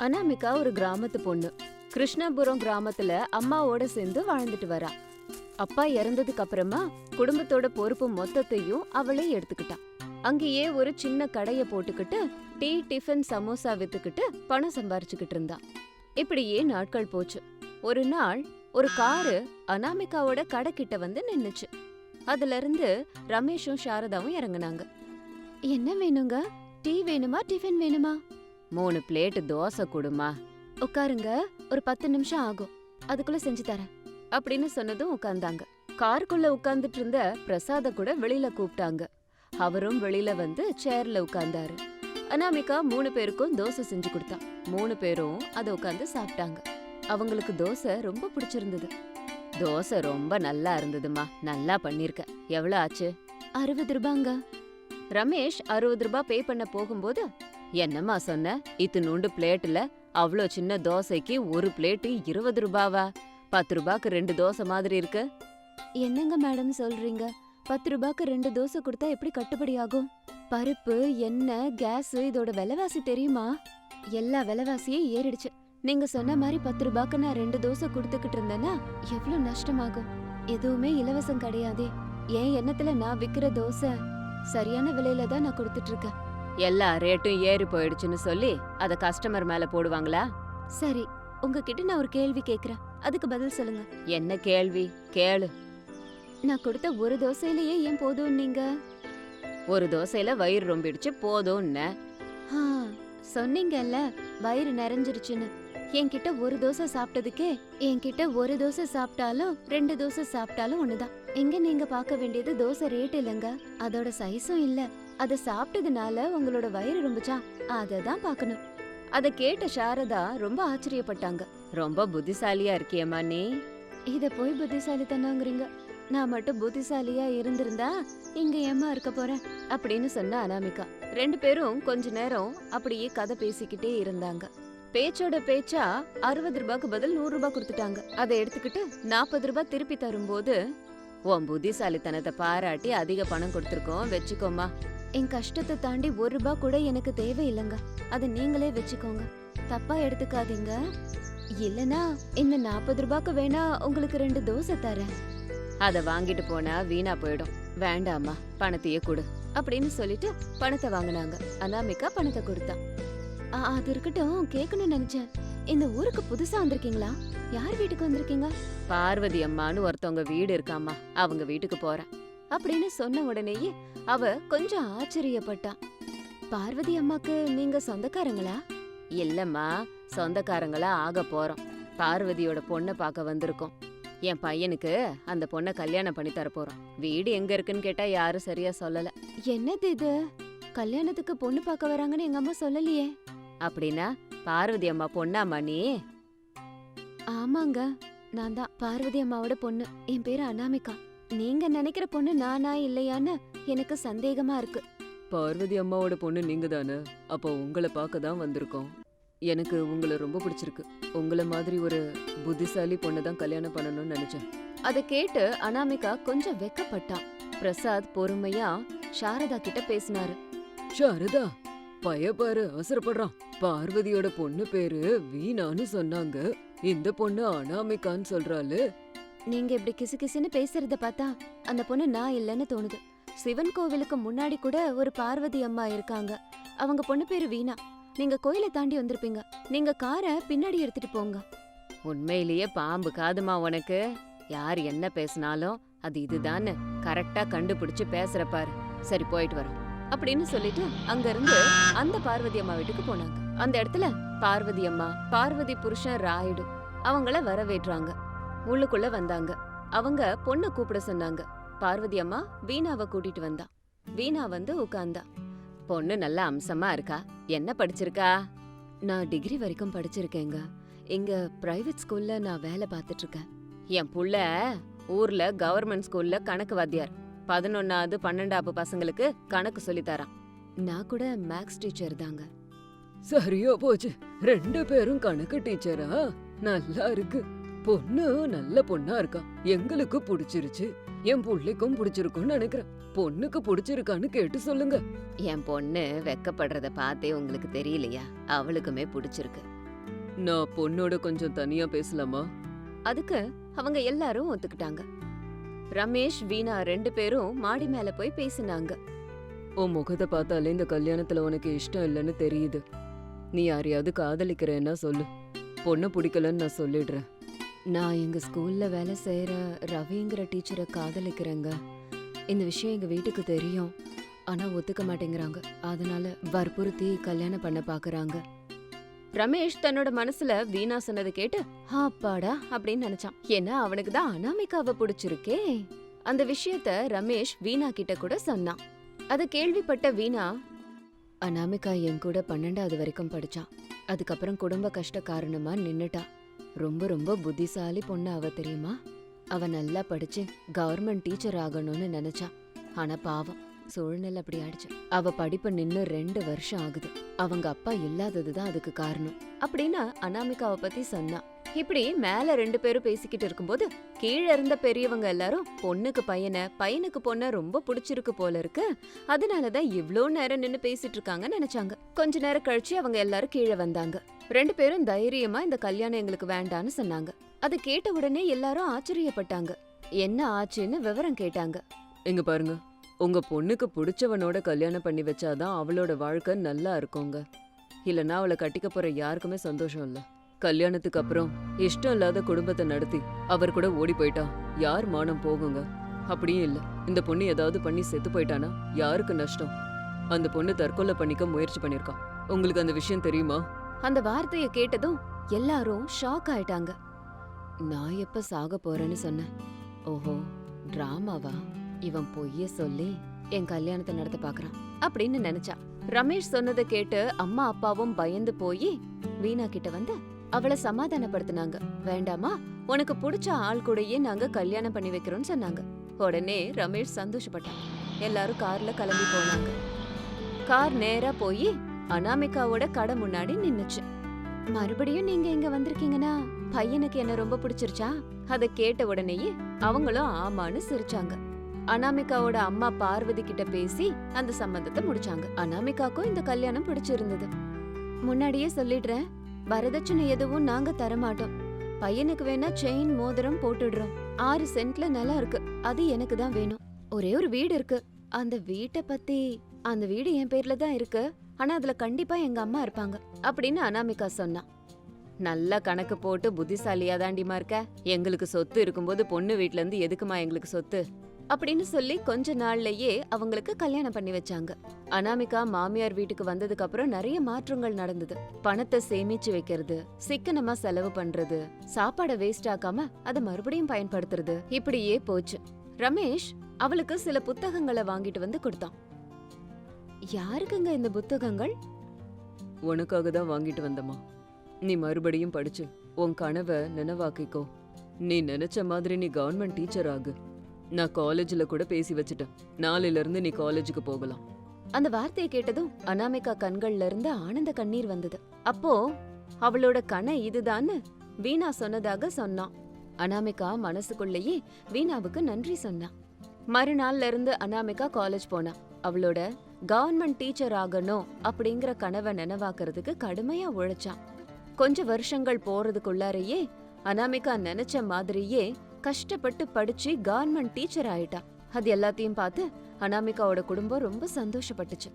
அனாமிகா ஒரு கிராமத்து பொண்ணு. கிருஷ்ணபுரம் கிராமத்துல அம்மாவோட சேர்ந்து வாழ்ந்துட்டு வரா. அப்பா இறந்ததுக்கு அப்புறமா குடும்பத்தோட பொறுப்பு மொத்தத்தையும் அவளே எடுத்துக்கிட்டா. அங்கேயே ஒரு சின்ன கடைய போட்டுக்கிட்டு டீ டிஃபன் சமோசா வித்துக்கிட்டு பணம் சம்பாரிச்சுக்கிட்டு இருந்தா. இப்படியே நாட்கள் போச்சு. ஒரு நாள் ஒரு காரு அனாமிகாவோட கடை கிட்ட வந்து நின்னுச்சு. அதுல இருந்து ரமேஷும் சாரதாவும் இறங்குனாங்க. என்ன வேணுங்க? டீ வேணுமா? டிஃபன் வேணுமா? மூணு பிளேட் தோசை கொடுமா. உட்காருங்க ஒரு பத்து நிமிஷம் ஆகும். அதுக்குள்ள செஞ்சு தரேன். அப்படின்னு சொன்னதும் உட்கார்ந்தாங்க. காருக்குள்ள உட்கார்ந்துட்டு இருந்த பிரசாத கூட வெளியில கூப்பிட்டாங்க. அவரும் வெளியில வந்து சேர்ல உட்கார்ந்தாரு. அனாமிகா மூணு பேருக்கும் தோசை செஞ்சு கொடுத்தா மூணு பேரும் அதை உட்கார்ந்து சாப்பிட்டாங்க. அவங்களுக்கு தோசை ரொம்ப பிடிச்சிருந்தது. தோசை ரொம்ப நல்லா இருந்ததுமா. நல்லா பண்ணிருக்க. எவ்வளவு ஆச்சு? அறுபது ரூபாங்க. ரமேஷ் அறுபது ரூபாய் பே பண்ண போகும்போது என்னம்மா சொன்ன? இத்துணூண்டு பிளேட்டுல அவ்ளோ சின்ன தோசைக்கு ஒரு பிளேட்டு இருபது ரூபாவா? பத்து ரூபாய்க்கு ரெண்டு தோசை மாதிரி இருக்கு. என்னங்க மேடம் சொல்றீங்க? பத்து ரூபாய்க்கு ரெண்டு தோசை கொடுத்தா எப்படி கட்டுப்படி ஆகும்? பருப்பு எண்ணெய் கேஸ் இதோட விலைவாசி தெரியுமா? எல்லா விலைவாசியும் ஏறிடுச்சு. நீங்க சொன்ன மாதிரி பத்து ரூபாய்க்கு நான் ரெண்டு தோசை கொடுத்துக்கிட்டு இருந்தேன்னா எவ்வளவு நஷ்டமாகும்? எதுவுமே இலவசம் கிடையாதே. என் எண்ணத்துல நான் விக்கிற தோசை சரியான விலையில தான் நான் கொடுத்துட்டு இருக்கேன். எல்லா ரேட்டும் ஏறி போயிடுச்சுன்னு சொல்லி அத கஸ்டமர் மேல போடுவாங்களா? சரி உங்ககிட்ட நான் ஒரு கேள்வி கேக்குறேன். அதுக்கு பதில் சொல்லுங்க. என்ன கேள்வி? கேளு. நான் கொடுத்த ஒரு தோசையிலேயே ஏன் போதும் நீங்க? ஒரு தோசையில வயிறு ரொம்பிடுச்சு போதும்னு. சொன்னீங்கல்ல வயிறு நிறைஞ்சிருச்சுன்னு. என்கிட்ட ஒரு தோசை சாப்பிட்டதுக்கே என்கிட்ட ஒரு தோசை சாப்பிட்டாலும் ரெண்டு தோசை சாப்பிட்டாலும் ஒண்ணுதான். எங்க நீங்க பார்க்க வேண்டியது தோசை ரேட் இல்லைங்க. அதோட சைஸும் இல்ல. அத சாப்பிட்டதுனால உங்களோட வயிறு ரொம்பச்சா? அத தான் பார்க்கணும் அத கேட்ட சாரதா ரொம்ப ஆச்சரியப்பட்டாங்க. ரொம்ப புத்திசாலியா இருக்கியம்மா நீ இத போய் புத்திசாலித்தனங்கிறீங்க நான் மட்டும் புத்திசாலியா இருந்திருந்தா இங்க ஏமா இருக்க போறேன்? அப்படின்னு சொன்ன அனாமிகா. ரெண்டு பேரும் கொஞ்ச நேரம் அப்படியே கதை பேசிக்கிட்டே இருந்தாங்க. பேச்சோட பேச்சா அறுபது ரூபாய்க்கு பதில் நூறு ரூபாய் கொடுத்துட்டாங்க. அதை எடுத்துக்கிட்டு நாற்பது ரூபாய் திருப்பி தரும்போது உன் புத்திசாலித்தனத்தை பாராட்டி அதிக பணம் கொடுத்துருக்கோம் வச்சுக்கோமா என் கஷ்டத்தை தாண்டி ஒரு ரூபாய் கூட எனக்கு தேவையில்லைங்க. அதை நீங்களே வச்சுக்கோங்க. தப்பா எடுத்துக்காதீங்க. இல்லனா இந்த நாற்பது ரூபாய்க்கு வேணா உங்களுக்கு ரெண்டு தோசை தரேன். அத வாங்கிட்டு போனா வீணா போயிடும். வேண்டாமா பணத்தையே கொடு. அப்படின்னு சொல்லிட்டு பணத்தை வாங்குனாங்க. அனாமிகா பணத்தை கொடுத்தா. அது இருக்கட்டும் கேட்கணும்னு நினைச்சேன். இந்த ஊருக்கு புதுசா வந்திருக்கீங்களா? யார் வீட்டுக்கு வந்திருக்கீங்க? பார்வதி அம்மான்னு ஒருத்தவங்க வீடு இருக்காமா அவங்க வீட்டுக்கு போறேன். அப்படின்னு சொன்ன உடனேயே அவ கொஞ்சம் ஆச்சரியப்பட்டா. பார்வதி அம்மாக்கு நீங்க சொந்தக்காரங்களா? இல்லம்மா சொந்தக்காரங்களா ஆக போறோம். பார்வதியோட பொண்ணை பார்க்க வந்திருக்கோம். என் பையனுக்கு அந்த பொண்ணை கல்யாணம் பண்ணி தர போறோம். வீடு எங்க இருக்குன்னு கேட்டா யாரும் சரியா சொல்லல. என்னது இது? கல்யாணத்துக்கு பொண்ணு பார்க்க வராங்கன்னு எங்க அம்மா சொல்லலையே? அப்படின்னா பார்வதி அம்மா பொண்ணாம்மா நீ ஆமாங்க நான் தான். பார்வதி அம்மாவோட பொண்ணு. என் பேரு அனாமிகா. நீங்க நினைக்கிற பொண்ணு நானா இல்லையான்னு எனக்கு சந்தேகமா இருக்கு. பார்வதி அம்மாவோட பொண்ணு நீங்க தானே அப்போ உங்களை பார்க்க தான் வந்திருக்கோம். எனக்கு உங்களை ரொம்ப பிடிச்சிருக்கு. உங்களை மாதிரி ஒரு புத்திசாலி பொண்ணை தான் கல்யாணம் பண்ணணும்னு நினைச்சேன். அதை கேட்டு அனாமிகா கொஞ்சம் வெக்கப்பட்டான் பிரசாத் பொறுமையா சாரதா கிட்ட பேசினாரு. சாரதா பயப்பாரு அவசரப்படுறான். பார்வதியோட பொண்ணு பேரு வீணான்னு சொன்னாங்க. இந்த பொண்ணு அனாமிகான்னு சொல்றாளு. நீங்க இப்படி கிசு கிசுன்னு பேசுறத பார்த்தா அந்த பொண்ணு நான் இல்லைன்னு தோணுது. சிவன் கோவிலுக்கு முன்னாடி கூட ஒரு பார்வதி அம்மா இருக்காங்க. அவங்க பொண்ணு பேரு வீணா. நீங்க கோயிலை தாண்டி வந்திருப்பீங்க. நீங்க காரை பின்னாடி எடுத்துட்டு போங்க. உண்மையிலேயே பாம்பு காதுமா உனக்கு? யார் என்ன பேசினாலும் அது இதுதான்னு கரெக்டா கண்டுபிடிச்சு பேசுற பாரு. சரி போயிட்டு வரோம். அப்படின்னு சொல்லிட்டு அங்க இருந்து அந்த பார்வதி அம்மா வீட்டுக்கு போனாங்க. அந்த இடத்துல பார்வதி அம்மா பார்வதி புருஷன் ராயுடு அவங்கள வரவேற்றாங்க. உள்ளுக்குள்ள வந்தாங்க. அவங்க பொண்ணை கூப்பிட சொன்னாங்க. பார்வதி அம்மா வீணாவை கூட்டிட்டு வந்தா. வீணா வந்து உட்கார்ந்தா பொண்ணு நல்ல அம்சமா இருக்கா? என்ன படிச்சிருக்கா? நான் டிகிரி வரைக்கும் படிச்சிருக்கேங்க. இங்க பிரைவேட் ஸ்கூல்ல நான் வேலை பார்த்துட்டு இருக்கேன் என் புள்ள ஊர்ல கவர்மெண்ட் ஸ்கூல்ல கணக்கு வாத்தியார். பதினொன்னாவது பன்னெண்டாவது பசங்களுக்கு கணக்கு சொல்லி தரான். நான் கூட மேக்ஸ் டீச்சர் தாங்க. சரியா போச்சு. ரெண்டு பேரும் கணக்கு டீச்சரா? நல்லா இருக்கு. பொண்ணு நல்ல பொண்ணா இருக்கா? எங்களுக்கு பிடிச்சிருச்சு. என் புள்ளைக்கும் பிடிச்சிருக்கும்னு நினைக்கிறேன். பொண்ணுக்கு பிடிச்சிருக்கான்னு கேட்டு சொல்லுங்க. என் பொண்ணு வெக்கப்படுறத பார்த்தே உங்களுக்கு தெரியலையா? அவளுக்குமே பிடிச்சிருக்கு. நான் பொண்ணோட கொஞ்சம் தனியா பேசலாமா? அதுக்கு அவங்க எல்லாரும் ஒத்துக்கிட்டாங்க. ரமேஷ் வீணா ரெண்டு பேரும் மாடி மேல போய் பேசினாங்க. உன் முகத்தை பார்த்தாலே இந்த கல்யாணத்துல உனக்கு இஷ்டம் இல்லைன்னு தெரியுது. நீ யாரையாவது காதலிக்கிறேன்னா சொல்லு. பொண்ணை பிடிக்கலன்னு நான் சொல்லிடுறேன். நான் எங்கள் ஸ்கூலில் வேலை செய்கிற ரவிங்கிற டீச்சரை காதலிக்கிறேங்க. இந்த விஷயம் எங்கள் வீட்டுக்கு தெரியும். ஆனால் ஒத்துக்க மாட்டேங்கிறாங்க. அதனால வற்புறுத்தி கல்யாணம் பண்ண பார்க்குறாங்க ரமேஷ் தன்னோட மனசுல வீணா சொன்னதை கேட்டு அப்பாடா அப்படின்னு நினைச்சான். ஏன்னா அவனுக்கு தான் அனாமிகாவை பிடிச்சிருக்கே. அந்த விஷயத்த ரமேஷ் வீணா கிட்ட கூட சொன்னான். அதை கேள்விப்பட்ட வீணா அனாமிகா என் கூட பன்னெண்டாவது வரைக்கும் படிச்சான். அதுக்கப்புறம் குடும்ப கஷ்ட காரணமா நின்னுட்டா. ரொம்ப ரொம்ப புத்திசாலி பொண்ணு அவ தெரியுமா? அவ நல்லா படிச்சு கவர்மெண்ட் டீச்சர் ஆகணும்னு நினைச்சா. ஆனா பாவம் சூழ்நிலை அப்படி ஆயிடுச்சு. அவ படிப்பு நின்னு ரெண்டு வருஷம் ஆகுது. அவங்க அப்பா இல்லாததுதான் அதுக்கு காரணம். அப்படின்னா அனாமிகாவை பத்தி சொன்னா இப்படி மேல ரெண்டு பேரும் பேசிக்கிட்டு இருக்கும்போது கீழ இருந்த பெரியவங்க எல்லாரும் பொண்ணுக்கு பையனை பையனுக்கு பொண்ண ரொம்ப பிடிச்சிருக்கு போல இருக்கு. அதனாலதான் இவ்ளோ நேரம் நின்னு பேசிட்டு இருக்காங்கன்னு நினைச்சாங்க. கொஞ்ச நேரம் கழிச்சு அவங்க எல்லாரும் கீழே வந்தாங்க. ரெண்டு பேரும் தைரியமா இந்த கல்யாணம் எங்களுக்கு வேண்டான்னு சொன்னாங்க. அது கேட்ட உடனே எல்லாரும் ஆச்சரியப்பட்டாங்க. என்ன ஆச்சுன்னு விவரம் கேட்டாங்க. இங்க பாருங்க. உங்க பொண்ணுக்கு பிடிச்சவனோட கல்யாணம் பண்ணி வச்சாதான் அவளோட வாழ்க்கை நல்லா இருக்குங்க. இல்லனா அவளை கட்டிக்க போற யாருக்குமே சந்தோஷம் இல்ல. கல்யாணத்துக்கு அப்புறம் இஷ்டம் இல்லாத குடும்பத்தை நடத்தி அவர் கூட ஓடி போயிட்டா. யார் மானம் போகுங்க? அப்படியும் இல்ல. இந்த பொண்ணு ஏதாவது பண்ணி செத்து போயிட்டானா? யாருக்கு நஷ்டம்? அந்த பொண்ணு தற்கொலை பண்ணிக்க முயற்சி பண்ணிருக்கா. உங்களுக்கு அந்த விஷயம் தெரியுமா? அந்த வார்த்தைய கேட்டதும் எல்லாரும் ஷாக் ஆயிட்டாங்க. நான் எப்ப சாக போறேன்னு சொன்னேன். ஓஹோ டிராமாவா இவன் பொய்ய சொல்லி என் கல்யாணத்தை நடத்த பாக்குறான் அப்படின்னு நினைச்சா. ரமேஷ் சொன்னதை கேட்டு அம்மா அப்பாவும் பயந்து போய் வீணா கிட்ட வந்து அவளை சமாதானப்படுத்தினாங்க. வேண்டாமா உனக்கு பிடிச்ச ஆள் கூடயே நாங்க கல்யாணம் பண்ணி வைக்கிறோம்னு சொன்னாங்க. உடனே ரமேஷ் சந்தோஷப்பட்டான். எல்லாரும் கார்ல கிளம்பி போனாங்க. கார் நேரா போய் அனாமிகாவோட கடை முன்னாடி நின்னுச்சு. மறுபடியும் நீங்க இங்க வந்திருக்கீங்கன்னா பையனுக்கு என்ன ரொம்ப பிடிச்சிருச்சா? அத கேட்ட உடனேயே அவங்களும் ஆமான்னு சிரிச்சாங்க. அனாமிகாவோட அம்மா பார்வதி கிட்ட பேசி அந்த சம்பந்தத்தை முடிச்சாங்க. அனாமிகாக்கும் இந்த கல்யாணம் பிடிச்சிருந்தது. முன்னாடியே சொல்லிடுறேன். வரதட்சணை எதுவும் நாங்க தரமாட்டோம். பையனுக்கு வேணா செயின் மோதிரம் போட்டுடுறோம். ஆறு சென்ட்ல நிலம் இருக்கு. அது எனக்கு தான் வேணும். ஒரே ஒரு வீடு இருக்கு. அந்த வீட்டை பத்தி அந்த வீடு என் பேர்ல தான் இருக்கு. ஆனா அதுல கண்டிப்பா எங்க அம்மா இருப்பாங்க. அப்படின்னு அனாமிகா சொன்னா. நல்லா கணக்கு போட்டு புத்திசாலியா தாண்டிமா இருக்க. எங்களுக்கு சொத்து இருக்கும்போது பொண்ணு வீட்ல இருந்து எதுக்குமா எங்களுக்கு சொத்து? அப்படின்னு சொல்லி கொஞ்ச நாள்லயே அவங்களுக்கு கல்யாணம் பண்ணி வச்சாங்க. அனாமிகா மாமியார் வீட்டுக்கு வந்ததுக்கு அப்புறம் நிறைய மாற்றங்கள் நடந்தது. பணத்தை சேமிச்சு வைக்கிறது சிக்கனமா செலவு பண்றது சாப்பாட வேஸ்ட் ஆக்காம அதை மறுபடியும் பயன்படுத்துறது இப்படியே போச்சு. ரமேஷ் அவளுக்கு சில புத்தகங்களை வாங்கிட்டு வந்து கொடுத்தான். யாருக்குங்க இந்த புத்தகங்கள்? உனக்காக தான் வாங்கிட்டு வந்தம்மா. நீ மறுபடியும் படிச்சு உன் கனவை நினைவாக்கிக்கோ. நீ நினைச்ச மாதிரி நீ கவர்மெண்ட் டீச்சர் ஆகு. நான் காலேஜ்ல கூட பேசி வச்சுட்டேன். நாளையில இருந்து நீ காலேஜுக்கு போகலாம். அந்த வார்த்தையை கேட்டதும் அனாமிகா கண்கள்ல இருந்து ஆனந்த கண்ணீர் வந்தது. அப்போ அவளோட கனை இதுதான்னு வீணா சொன்னதாக சொன்னான். அனாமிகா மனசுக்குள்ளேயே வீணாவுக்கு நன்றி சொன்னான் மறுநாள்ல இருந்து அனாமிகா காலேஜ் போனா. அவளோட கவர்மெண்ட் டீச்சர் ஆகணும் அப்படிங்கிற கனவை நினைவாக்குறதுக்கு கடுமையா உழைச்சான். கொஞ்ச வருஷங்கள் போறதுக்குள்ளாரையே அனாமிகா நினைச்ச மாதிரியே கஷ்டப்பட்டு படிச்சு கவர்மெண்ட் டீச்சர் ஆயிட்டா. அது எல்லாத்தையும் பார்த்து அனாமிகாவோட குடும்பம் ரொம்ப சந்தோஷப்பட்டுச்சு.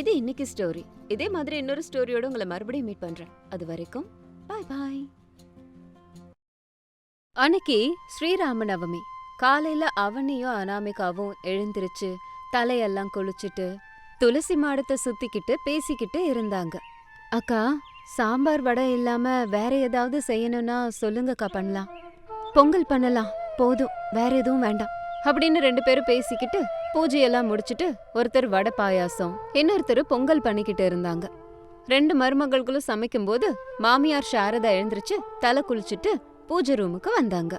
இது இன்னைக்கு ஸ்டோரி இதே மாதிரி இன்னொரு ஸ்டோரியோட உங்களை மறுபடியும் மீட் பண்றேன். அது வரைக்கும் பாய் பாய் அன்னைக்கு ஸ்ரீராம நவமி காலையில அவனையும் அனாமிகாவும் எழுந்திருச்சு தலையெல்லாம் குளிச்சுட்டு துளசி மாடத்தை சுத்திக்கிட்டு பேசிக்கிட்டு இருந்தாங்க. அக்கா சாம்பார் வடை இல்லாம வேற ஏதாவது செய்யணும்னா சொல்லுங்கக்கா பண்ணலாம். பொங்கல் பண்ணலாம். போதும். வேற எதுவும் வேண்டாம். அப்படின்னு ரெண்டு பேரும் பேசிக்கிட்டு பூஜையெல்லாம் முடிச்சிட்டு ஒருத்தர் வடை பாயாசம் இன்னொருத்தர் பொங்கல் பண்ணிக்கிட்டு இருந்தாங்க. ரெண்டு மருமகள்களும் சமைக்கும்போது மாமியார் சாரதா எழுந்திருச்சு தலை குளிச்சுட்டு பூஜை ரூமுக்கு வந்தாங்க.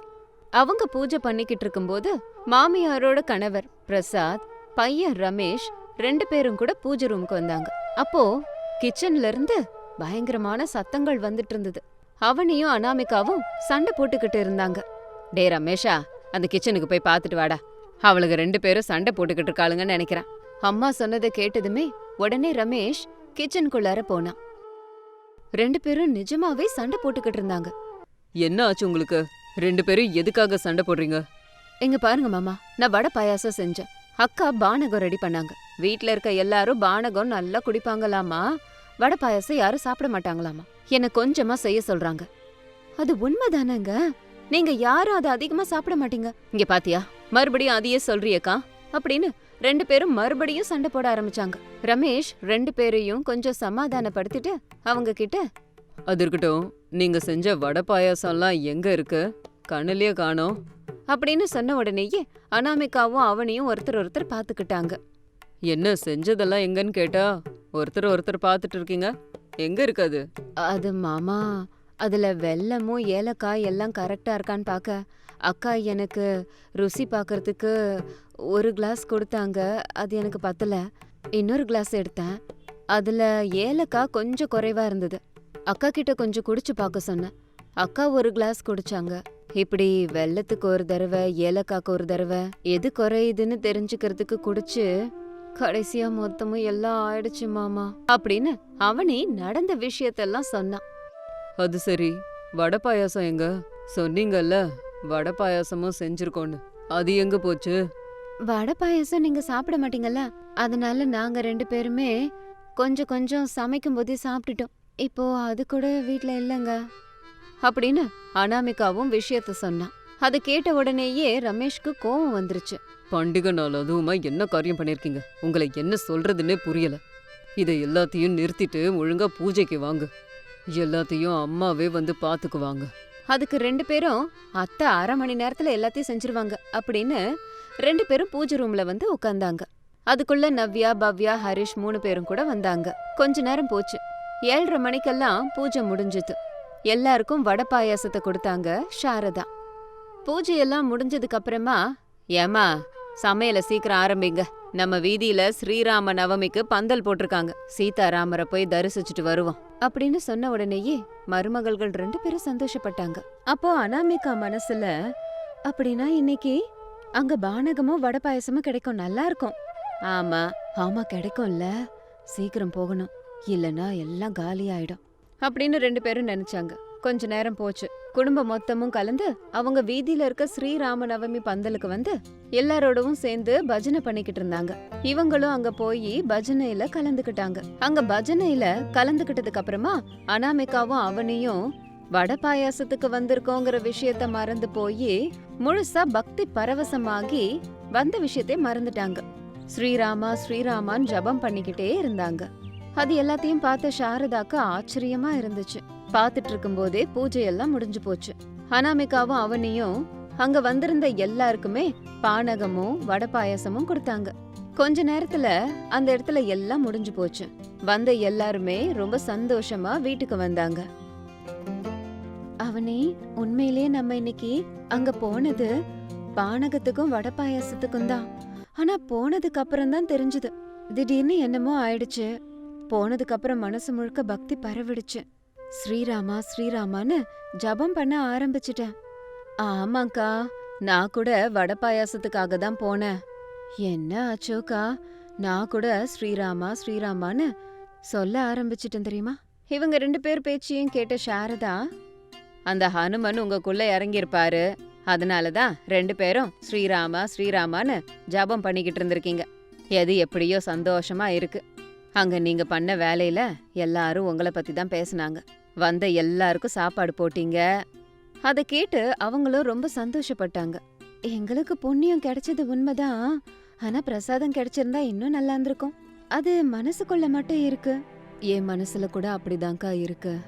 அவங்க பூஜை பண்ணிக்கிட்டு இருக்கும்போது மாமியாரோட கணவர் பிரசாத் பையன் ரமேஷ் ரெண்டு பேரும் கூட பூஜை ரூமுக்கு வந்தாங்க. அப்போ கிச்சன்ல இருந்து பயங்கரமான சத்தங்கள் வந்துட்டு இருந்தது. அவனையும் அனாமிகாவும் சண்டை போட்டுக்கிட்டு இருந்தாங்க. டே ரமேஷா அந்த கிச்சனுக்கு போய் பார்த்துட்டு வாடா. அவளுக்கு ரெண்டு பேரும் சண்டை போட்டுக்கிட்டு இருக்காளுங்கன்னு நினைக்கிறேன். அம்மா சொன்னதை கேட்டதுமே உடனே ரமேஷ் கிச்சனுக்குள்ளார போனான். ரெண்டு பேரும் நிஜமாவே சண்டை போட்டுக்கிட்டு இருந்தாங்க. என்ன ஆச்சு உங்களுக்கு? ரெண்டு பேரும் எதுக்காக சண்டை போடுறீங்க? இங்க பாருங்க மாமா நான் வடை பாயாசம் செஞ்சேன். அக்கா பானகம் ரெடி பண்ணாங்க. வீட்ல இருக்க எல்லாரும் பானகம் நல்லா குடிப்பாங்களாமா? வடை பாயாசம் யாரும் சாப்பிட மாட்டாங்களாமா? என்ன கொஞ்சமா செய்ய சொல்றாங்க. அது உண்மைதானங்க? நீங்க யாரும் அதை அதிகமா சாப்பிட மாட்டீங்க. இங்க பாத்தியா மறுபடியும் அதையே சொல்றியக்கா அப்படின்னு ரெண்டு பேரும் மறுபடியும் சண்டை போட ஆரம்பிச்சாங்க. ரமேஷ் ரெண்டு பேரையும் கொஞ்சம் சமாதானப்படுத்திட்டு அவங்க கிட்ட அது இருக்கட்டும் நீங்க செஞ்ச வடை பாயாசம்லாம் எங்க இருக்கு? கண்ணுலயே காணோம். அப்படின்னு சொன்ன உடனேயே அனாமிகாவும் அவனையும் ஒருத்தர் ஒருத்தர் பாத்துக்கிட்டாங்க என்ன செஞ்சதெல்லாம் எங்கன்னு கேட்டா ஒருத்தர் ஒருத்தர் பார்த்துட்டு இருக்கீங்க? எங்க இருக்கு அது? அது மாமா அதுல வெல்லமும் ஏலக்காய் எல்லாம் கரெக்டா இருக்கான்னு பார்க்க அக்கா எனக்கு ருசி பார்க்கறதுக்கு ஒரு கிளாஸ் கொடுத்தாங்க அது எனக்கு பத்தல. இன்னொரு கிளாஸ் எடுத்தேன். அதுல ஏலக்காய் கொஞ்சம் குறைவா இருந்தது. அக்கா கிட்ட கொஞ்சம் குடிச்சு பார்க்க சொன்னேன். அக்கா ஒரு கிளாஸ் குடிச்சாங்க. இப்படி வெல்லத்துக்கு ஒரு தடவை ஏலக்காய்க்கு ஒரு தடவை எது குறையுதுன்னு தெரிஞ்சுக்கிறதுக்கு குடிச்சு கடைசியா மொத்தமும் எல்லாம் ஆயிடுச்சு மாமா. அப்படின்னு அவனே நடந்த விஷயத்தெல்லாம் சொன்னான். அது சரி. வடை பாயாசம் எங்க? சொன்னீங்கல்ல. வடை பாயாசமும் செஞ்சிருக்கோன்னு. அது எங்க போச்சு? வடை பாயாசம் நீங்க சாப்பிட மாட்டீங்கல்ல? அதனால நாங்க ரெண்டு பேருமே கொஞ்சம் கொஞ்சம் சமைக்கும் போதே சாப்பிட்டுட்டோம். இப்போ அது கூட வீட்ல இல்லைங்க. அப்படின்னு அனாமிகாவும் விஷயத்த சொன்னான். அதை கேட்ட உடனேயே ரமேஷ்க்கு கோவம் வந்துருச்சு. பண்டிகை நாள் அதுவுமா என்ன காரியம் பண்ணிருக்கீங்க? உங்களை என்ன சொல்றதுன்னே புரியல. இதை எல்லாத்தையும் நிறுத்திட்டு ஒழுங்கா பூஜைக்கு வாங்க. எல்லாத்தையும் அம்மாவே வந்து பாத்துக்குவாங்க. அதுக்கு ரெண்டு பேரும் அத்தை அரை மணி நேரத்துல எல்லாத்தையும் செஞ்சிருவாங்க அப்படின்னு ரெண்டு பேரும் பூஜை ரூம்ல வந்து உட்கார்ந்தாங்க அதுக்குள்ள நவ்யா பவ்யா ஹரிஷ் மூணு பேரும் கூட வந்தாங்க. கொஞ்ச நேரம் போச்சு. ஏழரை மணிக்கெல்லாம் பூஜை முடிஞ்சுது. எல்லாருக்கும் வடை பாயாசத்தை கொடுத்தாங்க சாரதா பூஜையெல்லாம் முடிஞ்சதுக்கு அப்புறமா ஏமா சமையல சீக்கிரம் ஆரம்பிங்க. நம்ம வீதியில ஸ்ரீராம நவமிக்கு பந்தல் போட்டிருக்காங்க. சீதாராமரை போய் தரிசிச்சுட்டு வருவோம். அப்படின்னு சொன்ன உடனேயே மருமகள்கள் ரெண்டு பேரும் சந்தோஷப்பட்டாங்க. அப்போ அனாமிகா மனசுல அப்படின்னா இன்னைக்கு அங்க பானகமும் வடை பாயசமும் கிடைக்கும் நல்லா இருக்கும். ஆமா ஆமா கிடைக்கும்ல. சீக்கிரம் போகணும். இல்லனா எல்லாம் காலி ஆயிடும் அப்படின்னு ரெண்டு பேரும் நினைச்சாங்க. கொஞ்ச நேரம் போச்சு. குடும்பம் மொத்தமும் கலந்து அவங்க வீதியில இருக்க ஸ்ரீராம நவமி பந்தலுக்கு வந்து எல்லாரோடவும் சேர்ந்து பஜனை பண்ணிக்கிட்டு இருந்தாங்க. இவங்களும் அங்க போய் பஜனையில கலந்துக்கிட்டாங்க. அங்க பஜனையில கலந்துகிட்டதுக்கு அப்புறமா அனாமிகாவும் அவனையும் வட பாயாசத்துக்கு வந்திருக்கோங்கிற விஷயத்த மறந்து போய் முழுசா பக்தி பரவசமாகி வந்த விஷயத்தை மறந்துட்டாங்க. ஸ்ரீராமா ஸ்ரீராமான் ஜபம் பண்ணிக்கிட்டே இருந்தாங்க. அது எல்லாத்தையும் பார்த்த சாரதாக்கு ஆச்சரியமா இருந்துச்சு. பார்த்துட்டு இருக்கும்போதே பூஜை எல்லாம் முடிஞ்சு போச்சு. அனாமிகாவும் அவனையும் அங்க வந்திருந்த எல்லாருக்குமே பானகமும் வடை பாயாசமும் கொடுத்தாங்க. கொஞ்ச நேரத்துல அந்த இடத்துல எல்லாம் முடிஞ்சு போச்சு. வந்த எல்லாருமே ரொம்ப சந்தோஷமா வீட்டுக்கு வந்தாங்க. அவனே உண்மையிலேயே நம்ம இன்னைக்கு அங்க போனது பானகத்துக்கும் வடை பாயாசத்துக்கும் தான். ஆனா போனதுக்கு அப்புறம் தான் தெரிஞ்சது. திடீர்னு என்னமோ ஆயிடுச்சு. போனதுக்கு அப்புறம் மனசு முழுக்க பக்தி பரவிடுச்சு. ஸ்ரீராமா ஸ்ரீராமான்னு ஜபம் பண்ண ஆரம்பிச்சிட்டேன். ஆமாக்கா நான் கூட வட பாயாசத்துக்காக தான் போனேன். என்ன ஆச்சோக்கா நான் கூட ஸ்ரீராமா ஸ்ரீராமான்னு சொல்ல ஆரம்பிச்சிட்டேன் தெரியுமா? இவங்க ரெண்டு பேர் பேச்சையும் கேட்ட சாரதா அந்த ஹனுமன் உங்களுக்குள்ள இறங்கியிருப்பாரு. அதனால தான் ரெண்டு பேரும் ஸ்ரீராமா ஸ்ரீராமான்னு ஜபம் பண்ணிக்கிட்டு இருந்திருக்கீங்க. எது எப்படியோ சந்தோஷமா இருக்கு. அங்க நீங்க பண்ண வேலையில எல்லாரும் உங்களை பத்தி தான் பேசுனாங்க. வந்த எல்லாருக்கும் சாப்பாடு போட்டீங்க. அதை கேட்டு அவங்களும் ரொம்ப சந்தோஷப்பட்டாங்க. எங்களுக்கு புண்ணியம் கிடைச்சது உண்மைதான். ஆனா பிரசாதம் கிடைச்சிருந்தா இன்னும் நல்லா இருந்திருக்கும். அது மனசுக்குள்ள மட்டும் இருக்கு. என் மனசுல கூட அப்படிதான்க்கா இருக்கு.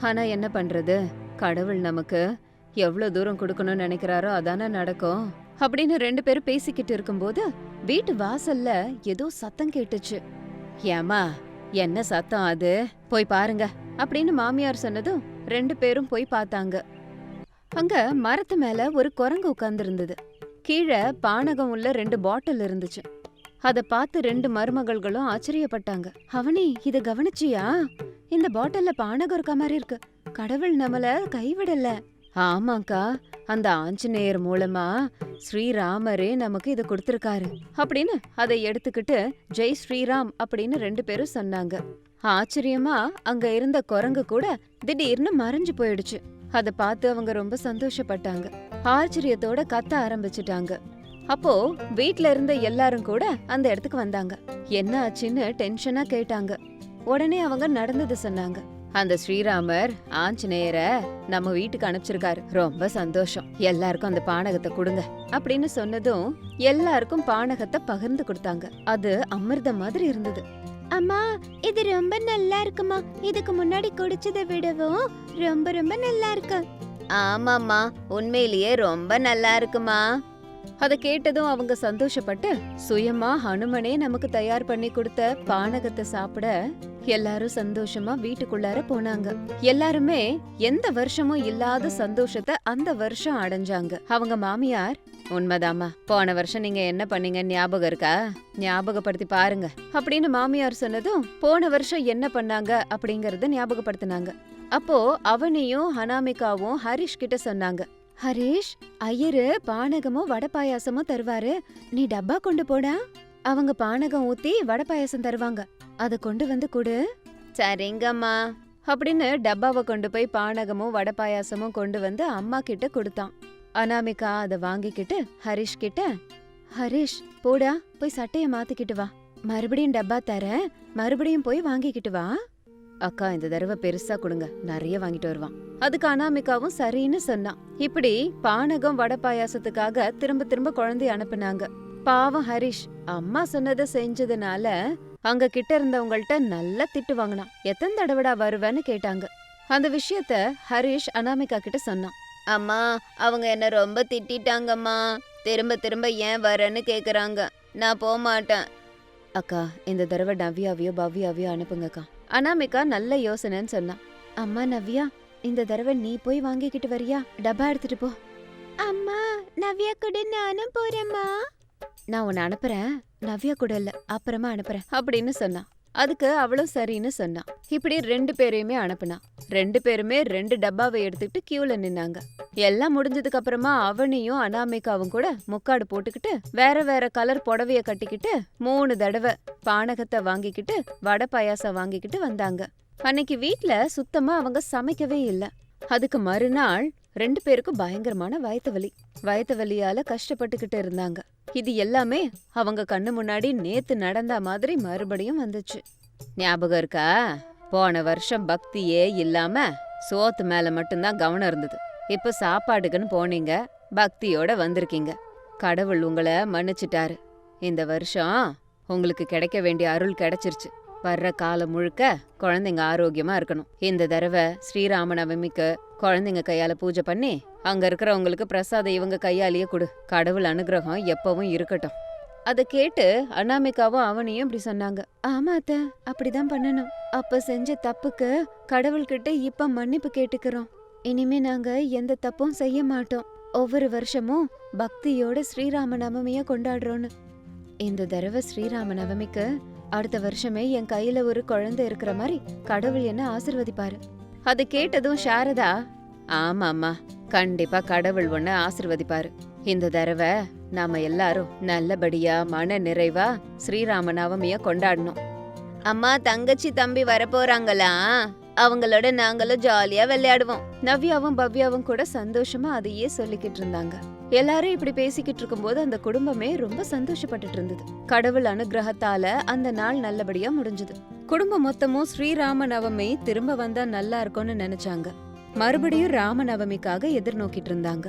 ஆனா என்ன பண்றது? கடவுள் நமக்கு எவ்வளவு தூரம் கொடுக்கணும்னு நினைக்கிறாரோ அதானே நடக்கும். அப்படின்னு ரெண்டு பேரும் பேசிக்கிட்டு இருக்கும்போது வீட்டு வாசல்ல ஏதோ சத்தம் கேட்டுச்சு. ஏமா என்ன சத்தம் அது? போய் பாருங்க. அப்படின்னு மாமியார் சொன்னதும் ரெண்டு பேரும் போய் பார்த்தாங்க. அங்க மரத்து மேல ஒரு குரங்கு உட்கார்ந்துருந்தது. கீழே பானகம் உள்ள ரெண்டு பாட்டில் இருந்துச்சு. அத பார்த்து ரெண்டு மருமகள்களும் ஆச்சரியப்பட்டாங்க. அவனி இதை கவனிச்சியா? இந்த பாட்டில்ல பானகம் இருக்க மாதிரி இருக்கு. கடவுள் நம்மள கைவிடல. ஆமாக்கா அந்த ஆஞ்சநேயர் மூலமா ஸ்ரீராமரே நமக்கு இதை கொடுத்துருக்காரு. அப்படின்னு அதை எடுத்துக்கிட்டு ஜெய் ஸ்ரீராம் அப்படின்னு ரெண்டு பேரும் சொன்னாங்க. ஆச்சரியமா அங்க இருந்த குரங்கு கூட திடீர்னு மறைஞ்சு போயிடுச்சு. அத பார்த்து அவங்க ரொம்ப சந்தோஷப்பட்டாங்க. ஆச்சரியத்தோட கத்த ஆரம்பிச்சிட்டாங்க. அப்போ வீட்ல இருந்த எல்லாரும் கூட அந்த இடத்துக்கு வந்தாங்க. என்ன ஆச்சுன்னு டென்ஷனா கேட்டாங்க. உடனே அவங்க நடந்தது சொன்னாங்க. அந்த ஸ்ரீராமர் ஆஞ்சநேயர நம்ம வீட்டுக்கு அனுப்பிச்சிருக்காரு. ரொம்ப சந்தோஷம். எல்லாருக்கும் அந்த பானகத்தை கொடுங்க. அப்படின்னு சொன்னதும் எல்லாருக்கும் பானகத்தை பகிர்ந்து கொடுத்தாங்க. அது அமிர்தம் மாதிரி இருந்தது. அம்மா இது ரொம்ப நல்லா இருக்குமா? இதுக்கு முன்னாடி குடிச்சதை விடவும் ரொம்ப ரொம்ப நல்லா இருக்கு. ஆமாம்மா உண்மையிலேயே ரொம்ப நல்லா இருக்குமா? அத கேட்டதும் அவங்க சந்தோஷப்பட்டு சுயமா ஹனுமனே நமக்கு தயார் பண்ணி கொடுத்த பானகத்தை சாப்பிட எல்லாரும் சந்தோஷமா வீட்டுக்குள்ளார போனாங்க. எல்லாருமே எந்த வருஷமும் இல்லாத சந்தோஷத்தை அந்த வருஷம் அடைஞ்சாங்க. அவங்க மாமியார் உண்மைதாம்மா. போன வருஷம் நீங்க என்ன பண்ணீங்க ஞாபகம் இருக்கா? ஞாபகப்படுத்தி பாருங்க. அப்படின்னு மாமியார் சொன்னதும் போன வருஷம் என்ன பண்ணாங்க அப்படிங்கறத ஞாபகப்படுத்தினாங்க. அப்போ அவனையும் ஹனாமிகாவும் ஹரிஷ் கிட்ட சொன்னாங்க. ஹரிஷ் ஐயரு பானகமும் வடை பாயாசமும் தருவாரு. நீ டப்பா கொண்டு போடா. அவங்க பானகம் ஊத்தி வடை பாயாசம் தருவாங்க. அத கொண்டு வந்து கொடு. சரிங்கம்மா. அப்படின்னு டப்பாவை கொண்டு போய் பானகமும் வடை பாயாசமும் கொண்டு வந்து அம்மா கிட்ட கொடுத்தான். அனாமிகா அத வாங்கிக்கிட்டு ஹரிஷ் கிட்ட ஹரிஷ் போடா போய் சட்டைய மாத்திக்கிட்டு வா. மறுபடியும் டப்பா தர மறுபடியும் போய் வாங்கிக்கிட்டு வா. அக்கா இந்த தடவை பெருசா கொடுங்க. நிறைய வாங்கிட்டு வருவான். அதுக்கு அனாமிகாவும் சரின்னு சொன்னான் இப்படி பானகம் வடை பாயாசத்துக்காக திரும்ப திரும்ப குழந்தைய அனுப்புனாங்க. பாவம் ஹரிஷ் அம்மா சொன்னதை செஞ்சதுனால அங்க கிட்ட இருந்தவங்கள்ட்ட நல்லா திட்டு வாங்கினான். எத்தனை தடவைடா வருவேன்னு கேட்டாங்க. அந்த விஷயத்த ஹரிஷ் அனாமிகா கிட்ட சொன்னான். அம்மா அவங்க என்ன ரொம்ப திட்டிட்டாங்கம்மா. திரும்ப திரும்ப ஏன் வரேன்னு கேக்குறாங்க. நான் போக மாட்டேன் அக்கா இந்த தடவை நவ்யாவையோ பவ்யாவையோ அனுப்புங்கக்கா. அனாமிகா நல்ல யோசனைன்னு சொன்னான் அம்மா நவ்யா இந்த தடவை நீ போய் வாங்கிக்கிட்டு வரியா? டப்பா எடுத்துட்டு போ. அம்மா நவ்யா கூட நானும் போறேம்மா. நான் உன்னை அனுப்புறேன். நவ்யா கூட இல்ல அப்புறமா அனுப்புறேன் அப்படின்னு சொன்னான் அதுக்கு அவளும் சரின்னு சொன்னான் இப்படி ரெண்டு பேரையுமே அனுப்புனா. ரெண்டு பேருமே ரெண்டு டப்பாவை எடுத்துக்கிட்டு கியூல நின்னாங்க. எல்லாம் முடிஞ்சதுக்கு அப்புறமா அவனையும் அனாமிகாவும் கூட முக்காடு போட்டுக்கிட்டு வேற வேற கலர் புடவைய கட்டிக்கிட்டு மூணு தடவை பானகத்தை வாங்கிக்கிட்டு வடை பாயாசம் வாங்கிக்கிட்டு வந்தாங்க. அன்னைக்கு வீட்ல சுத்தமா அவங்க சமைக்கவே இல்ல. அதுக்கு மறுநாள் ரெண்டு பேருக்கும் பயங்கரமான வயத்து வலி. வயத்து வலியால கஷ்டப்பட்டுக்கிட்டு இருந்தாங்க. இது எல்லாமே அவங்க கண்ணு முன்னாடி நேத்து நடந்த மாதிரி மறுபடியும் வந்துச்சு. ஞாபகம் இருக்கா? போன வருஷம் பக்தியே இல்லாம சோத்து மேல மட்டும்தான் கவனம் இருந்தது. இப்ப சாப்பாடுக்குன்னு போனீங்க பக்தியோட வந்திருக்கீங்க. கடவுள் உங்களை மன்னிச்சிட்டாரு. இந்த வருஷம் உங்களுக்கு கிடைக்க வேண்டிய அருள் கிடைச்சிருச்சு. வர்ற காலம் முழுக்க குழந்தைங்க ஆரோக்கியமா இருக்கணும். இந்த தடவை ஸ்ரீராம நவமிக்கு குழந்தைங்க கையால பூஜை பண்ணி அங்க இருக்கிறவங்களுக்கு பிரசாதம் இவங்க கையாலேயே கொடு. கடவுள் அனுகிரகம் எப்பவும் இருக்கட்டும். அத கேட்டு அனாமிகாவும் அவனையும் இப்படி சொன்னாங்க. ஆமா அத்த அப்படிதான் பண்ணணும். அப்ப செஞ்ச தப்புக்கு கடவுள்கிட்ட இப்ப மன்னிப்பு கேட்டுக்கிறோம். இனிமே நாங்க எந்த தப்பும் செய்ய மாட்டோம். ஒவ்வொரு வருஷமும் பக்தியோட ஸ்ரீராம நவமிய கொண்டாடுறோன்னு இந்த தடவை ஸ்ரீராம நவமிக்கு அடுத்த வருஷமே என் கையில ஒரு குழந்தை இருக்கிற மாதிரி கடவுள் என்ன ஆசிர்வதிப்பாரு. அது கேட்டதும் சாரதா ஆமாம்மா கண்டிப்பா கடவுள் ஒன்று ஆசிர்வதிப்பாரு. இந்த தடவை நாம எல்லாரும் நல்லபடியா மன நிறைவா ஸ்ரீராம நவமிய கொண்டாடணும். அம்மா தங்கச்சி தம்பி வரப்போறாங்களா? அவங்களோட நாங்களும் ஜாலியா விளையாடுவோம். நவ்யாவும் பவ்யாவும் கூட சந்தோஷமா அதையே சொல்லிக்கிட்டு இருந்தாங்க. எல்லாரும் இப்படி பேசிக்கிட்டு இருக்கும்போது அந்த குடும்பமே ரொம்ப சந்தோஷப்பட்டுட்டு இருந்தது. கடவுள் அனுகிரகத்தால அந்த நாள் நல்லபடியா முடிஞ்சது. குடும்பம் மொத்தமும் ஸ்ரீராம நவமி திரும்ப வந்தா நல்லா இருக்கும்னு நினைச்சாங்க. மறுபடியும் ராம நவமிக்காக எதிர்நோக்கிட்டு இருந்தாங்க.